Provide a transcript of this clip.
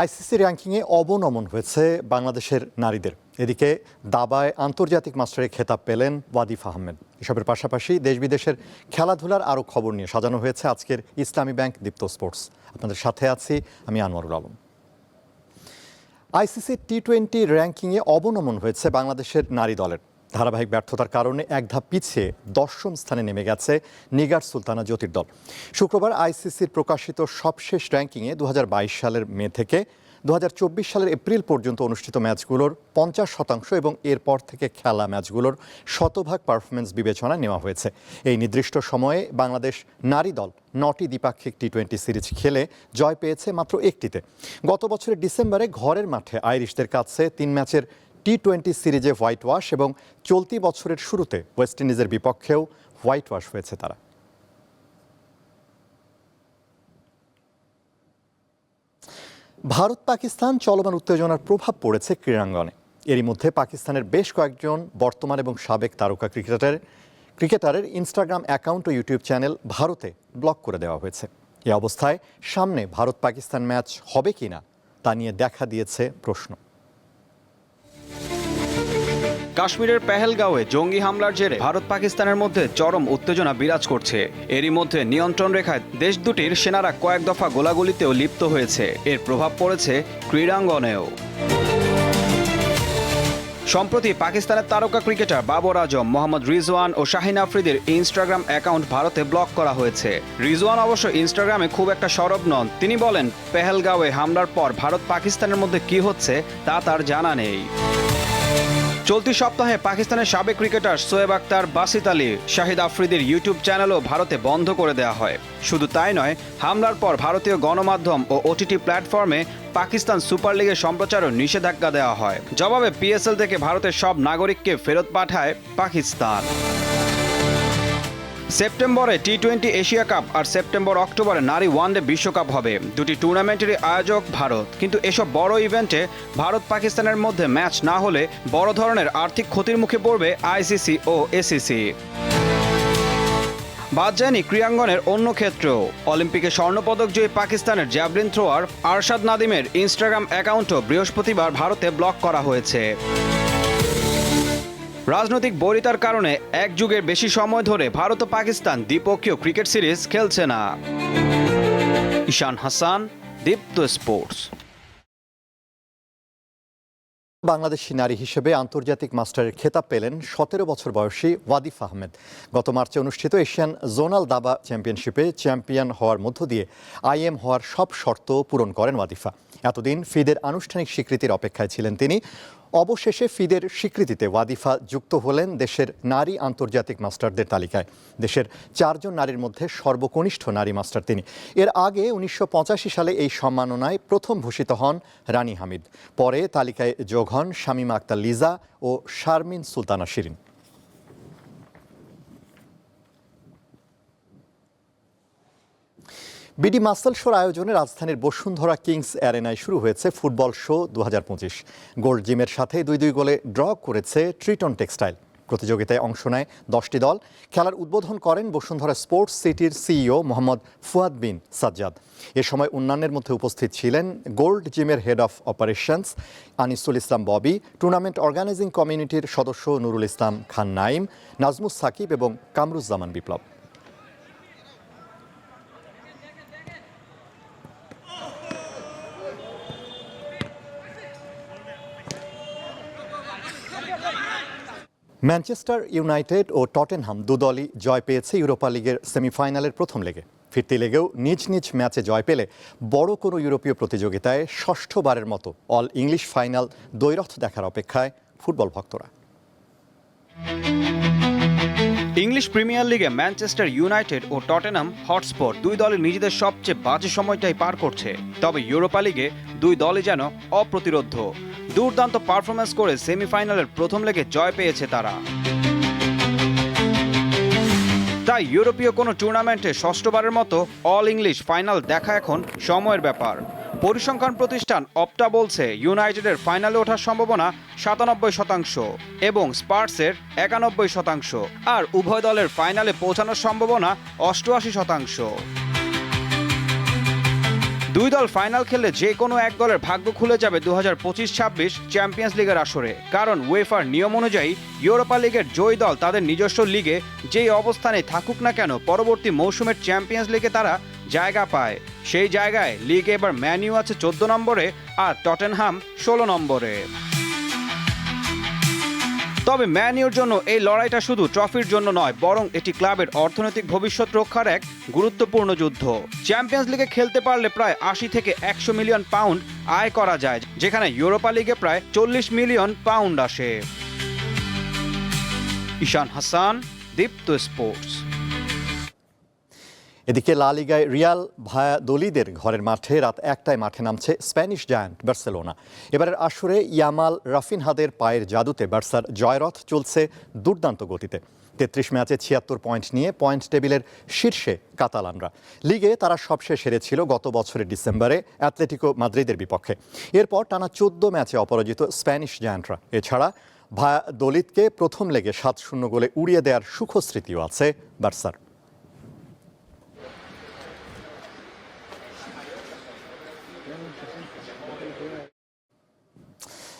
ICC র্যাঙ্কিংয়ে অবনমন হয়েছে বাংলাদেশের নারীদের। এদিকে দাবায় আন্তর্জাতিক মাস্টারে খেতাব পেলেন ওয়াদিফ আহমেদ। এসবের পাশাপাশি দেশ বিদেশের খেলাধুলার আরও খবর নিয়ে সাজানো হয়েছে আজকের ইসলামী ব্যাংক দীপ্ত স্পোর্টস। আপনাদের সাথে আছি আমি Anwarul Alam. ICC T twenty র্যাঙ্কিংয়ে অবনমন হয়েছে বাংলাদেশের নারী দলের। ধারাবাহিক ব্যর্থতার কারণে এক ধাপ পিছিয়ে দশম স্থানে নেমে গেছে নিগার সুলতানা জ্যোতির দল শুক্রবার আইসিসির প্রকাশিত সবশেষ র্যাঙ্কিংয়ে দু হাজার বাইশ সালের মে থেকে দু হাজার চব্বিশ সালের এপ্রিল পর্যন্ত অনুষ্ঠিত ম্যাচগুলোর পঞ্চাশ শতাংশ এবং এরপর থেকে খেলা ম্যাচগুলোর শতভাগ পারফরমেন্স বিবেচনায় নেওয়া হয়েছে। এই নির্দিষ্ট সময়ে বাংলাদেশ নারী দল নটি দ্বিপাক্ষিক টি টোয়েন্টি সিরিজ খেলে জয় পেয়েছে মাত্র একটিতে। গত বছরের ডিসেম্বরে ঘরের মাঠে আইরিশদের কাছে তিন ম্যাচের টি টোয়েন্টি সিরিজে হোয়াইট ওয়াশ এবং চলতি বছরের শুরুতে ওয়েস্ট ইন্ডিজের বিপক্ষেও হোয়াইট ওয়াশ হয়েছে তারা। ভারত পাকিস্তান চলমান উত্তেজনার প্রভাব পড়েছে ক্রীড়াঙ্গনে। এরই মধ্যে পাকিস্তানের বেশ কয়েকজন বর্তমান এবং সাবেক তারকা ক্রিকেটারের ক্রিকেটারের ইনস্টাগ্রাম অ্যাকাউন্ট ও ইউটিউব চ্যানেল ভারতে ব্লক করে দেওয়া হয়েছে। এ অবস্থায় সামনে ভারত পাকিস্তান ম্যাচ হবে কিনা তা নিয়ে দেখা দিয়েছে প্রশ্ন। কাশ্মীরের পেহেলগাঁওয়ে জঙ্গি হামলার জেরে ভারত পাকিস্তানের মধ্যে চরম উত্তেজনা বিরাজ করছে। এরই মধ্যে নিয়ন্ত্রণ রেখায় দেশ দুটির সেনারা কয়েক দফা গোলাগুলিতেও লিপ্ত হয়েছে। এর প্রভাব পড়েছে ক্রীড়াঙ্গনেও। সম্প্রতি পাকিস্তানের তারকা ক্রিকেটার বাবর আজম, মোহাম্মদ রিজওয়ান ও শাহিন আফ্রিদির ইনস্টাগ্রাম অ্যাকাউন্ট ভারতে ব্লক করা হয়েছে। রিজওয়ান অবশ্য ইনস্টাগ্রামে খুব একটা সরব নন। তিনি বলেন, পেহেলগাঁওয়ে হামলার পর ভারত পাকিস্তানের মধ্যে কি হচ্ছে তা তার জানা নেই। চলতি সপ্তাহে পাকিস্তানের সাবেক ক্রিকেটার সোয়েব আক্তার বাসিত আলী, শাহিদ আফ্রিদির ইউটিউব চ্যানেলও ভারতে বন্ধ করে দেওয়া হয়। শুধু তাই নয়, হামলার পর ভারতীয় গণমাধ্যম ও ওটিটি প্ল্যাটফর্মে পাকিস্তান সুপার লিগের সম্প্রচারও নিষেধাজ্ঞা দেওয়া হয়। জবাবে পিএসএল থেকে ভারতের সব নাগরিককে ফেরত পাঠায় পাকিস্তান। সেপ্টেম্বরে টি টোয়েন্টি এশিয়া কাপ আর সেপ্টেম্বর অক্টোবরে নারী ওয়ানডে বিশ্বকাপ হবে। দুটি টুর্নামেন্টেরই আয়োজক ভারত। কিন্তু এসব বড় ইভেন্টে ভারত পাকিস্তানের মধ্যে ম্যাচ না হলে বড় ধরনের আর্থিক ক্ষতির মুখে পড়বে আইসিসি ও এসিসি বাদ যায়নি ক্রীড়াঙ্গনের অন্য ক্ষেত্রেও। অলিম্পিকে স্বর্ণপদক জয়ী পাকিস্তানের জ্যাভলিন থ্রোয়ার আরশাদ নাদিমের ইনস্টাগ্রাম অ্যাকাউন্টও বৃহস্পতিবার ভারতে ব্লক করা হয়েছে। রাজনৈতিক বৈরিতার কারণে এক যুগের বেশি সময় ধরে ভারত ও পাকিস্তান দ্বিপক্ষীয় ক্রিকেট সিরিজ খেলছে না। ঈশান হাসান, দীপ্ত স্পোর্টস। বাংলাদেশি নারী হিসেবে আন্তর্জাতিক মাস্টারের খেতাব পেলেন সতেরো বছর বয়সী ওয়াদিফ আহমেদ। গত মার্চে অনুষ্ঠিত এশিয়ান জোনাল দাবা চ্যাম্পিয়নশিপে চ্যাম্পিয়ন হওয়ার মধ্য দিয়ে আইএম হওয়ার সব শর্ত পূরণ করেন ওয়াদিফা। এতদিন ফিদের আনুষ্ঠানিক স্বীকৃতির অপেক্ষায় ছিলেন তিনি। অবশেষে ফিদের স্বীকৃতিতে ওয়াদিফা যুক্ত হলেন দেশের নারী আন্তর্জাতিক মাস্টারদের তালিকায়। দেশের চারজন নারীর মধ্যে সর্বকনিষ্ঠ নারী মাস্টার তিনি। এর আগে উনিশশো পঁচাশি সালে এই সম্মাননায় প্রথম ভূষিত হন রানী হামিদ। পরে তালিকায় যোগ হন শামিমা আক্তার লিজা ও Sharmin Sultana Shirin. BD muscle shore আয়োজনে রাজধানীর বসুন্ধরা কিংস অ্যারেনায় শুরু হয়েছে ফুটবল শো দু হাজার পঁচিশ। গোল্ড জিমের সাথে দুই দুই গোলে ড্র করেছে ট্রিটন টেক্সটাইল। প্রতিযোগিতায় অংশ নেয় দশটি দল। খেলার উদ্বোধন করেন বসুন্ধরা স্পোর্টস সিটির সিইও মোহাম্মদ ফুয়াদ বিন সাজ্জাদ। এ সময় অন্যান্যের মধ্যে উপস্থিত ছিলেন গোল্ড জিমের head of operations Anisul Islam Bobby, tournament organizing কমিউনিটির সদস্য নুরুল ইসলাম খান নাইম, নাজমুস সাকিব এবং কামরুজ্জামান বিপ্লব। ম্যানচেস্টার ইউনাইটেড ও টটেনহাম দুদলই জয় পেয়েছে ইউরোপা লিগের সেমিফাইনালের প্রথম লেগে। ফিরতি লেগেও নিজ নিজ ম্যাচে জয় পেলে বড় কোনো ইউরোপীয় প্রতিযোগিতায় ষষ্ঠবারের মতো অল ইংলিশ ফাইনাল দ্বৈরথ দেখার অপেক্ষায় ফুটবল ভক্তরা। ইংলিশ প্রিমিয়ার লিগে ম্যানচেস্টার ইউনাইটেড ও টটেনাম হটস্পট দুই দলের নিজেদের সবচেয়ে বাজে সময়টাই পার করছে। তবে ইউরোপা লিগে দুই দলই যেন অপ্রতিরোধ্য। দুর্দান্ত পারফরমেন্স করে সেমিফাইনালের প্রথম লেগে জয় পেয়েছে তারা। তাই ইউরোপীয় কোনো টুর্নামেন্টে ষষ্ঠবারের মতো অল ইংলিশ ফাইনাল দেখা এখন সময়ের ব্যাপার। পরিসংখ্যান প্রতিষ্ঠান অপটা বলছে, ইউনাইটেডের ফাইনালে ওঠার সম্ভাবনা সাতানব্বই শতাংশ এবং স্পার্সের একানব্বই শতাংশ। আর উভয় দলের ফাইনালে পৌঁছানোর সম্ভাবনা অষ্টআশি শতাংশ। দুই দল ফাইনাল খেললে যে কোনো এক দলের ভাগ্য খুলে যাবে দু হাজার পঁচিশ ছাব্বিশ চ্যাম্পিয়ন্স লিগের আসরে। কারণ ওয়েফার নিয়ম অনুযায়ী ইউরোপা লিগের জয়ী দল তাদের নিজস্ব লিগে যেই অবস্থানে থাকুক না কেন পরবর্তী মৌসুমের চ্যাম্পিয়ন্স লিগে তারা জায়গা পায়। সেই জায়গায় লিগে এবার ম্যানিউ আছে চোদ্দ নম্বরে আর টটেনহাম ষোলো নম্বরে। তবে ম্যানিউর জন্য এই লড়াইটা শুধু ট্রফির জন্য নয়, বরং এটি ক্লাবের অর্থনৈতিক ভবিষ্যৎ রক্ষার এক গুরুত্বপূর্ণ যুদ্ধ। চ্যাম্পিয়ন্স লিগে খেলতে পারলে প্রায় আশি থেকে একশো মিলিয়ন পাউন্ড আয় করা যায়, যেখানে ইউরোপা লিগে প্রায় চল্লিশ মিলিয়ন পাউন্ড আসে। ঈশান হাসান, দীপ্ত স্পোর্টস। এদিকে লা লিগায় রিয়াল ভায়াদোলিদের ঘরের মাঠে রাত একটায় মাঠে নামছে স্প্যানিশ জায়ান্ট বার্সেলোনা। এবারের আসরে ইয়ামাল রাফিনহাদের পায়ের জাদুতে বার্সার জয়রথ চলছে দুর্দান্ত গতিতে। তেত্রিশ ম্যাচে ছিয়াত্তর পয়েন্ট নিয়ে পয়েন্ট টেবিলের শীর্ষে কাতালানরা। লিগে তারা সবশেষ হেরেছিল গত বছরের ডিসেম্বরে অ্যাথলেটিকো মাদ্রিদের বিপক্ষে। এরপর টানা চোদ্দ ম্যাচে অপরাজিত স্প্যানিশ জায়ান্টরা। এছাড়া ভায়া দলিতকে প্রথম লেগে সাত শূন্য গোলে উড়িয়ে দেওয়ার সুখস্মৃতিও আছে বার্সার।